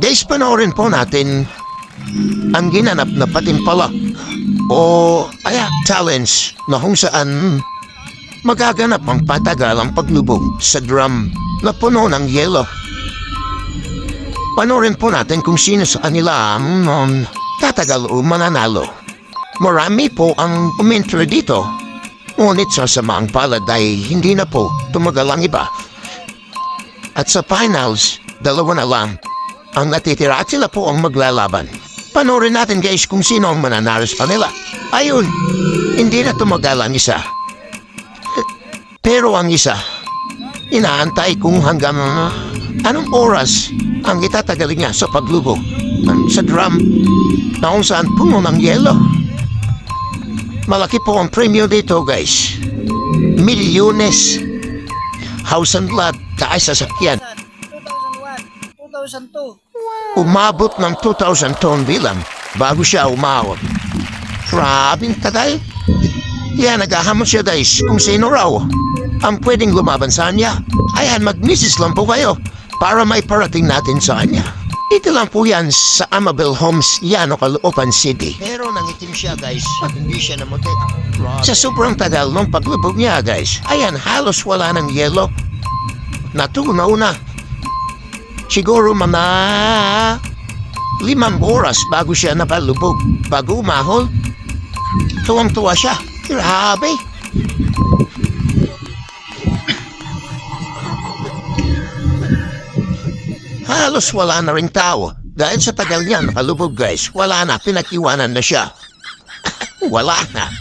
Guys, panoorin po natin ang ginanap na patimpala o aya challenge na kung saan magaganap ang patagalang paglubog sa drum na puno ng yelo. Panoorin po natin kung sino sa kanila ang um, tatagal o mananalo. Marami po ang umintro dito. Ngunit sa samaang palad ay hindi na po tumagal ang iba. At sa finals, dalawa na lang. Ang natitira at sila po ang maglalaban. Panoorin natin guys kung sino ang mananalo sa kanila. Ayun, hindi na tumagal ang isa. Pero ang isa, inaantay kung hanggang uh, anong oras ang itatagal niya sa paglubog sa drum na kung saan puno ng yelo. Malaki po ang premyo dito guys. Milyones. House and lot, kaaysa sakyan. 2001, 2002. Umabot ng 2,000 ton bilang bago siya umawag. Grabing tagal. Kaya naghahamon siya guys kung sino raw ang pwedeng lumaban sa kanya. Ayan, mag-misis lang po kayo para may parating natin sa kanya. Ito lang po yan sa Amabel Homes, Yano, Caloocan City. Pero nangitim siya guys at hindi siya namuti. Sa sobrang tagal ng paglubog niya guys, ayan halos wala ng yelo. Natunaw na. Siguro mga limang oras bago siya napalubog. Bago umahol, tuwang-tuwa siya. Grabe. Halos wala na rin tao. Dahil sa tagal niya nakalubog guys, wala na, pinakiwanan na siya. wala na.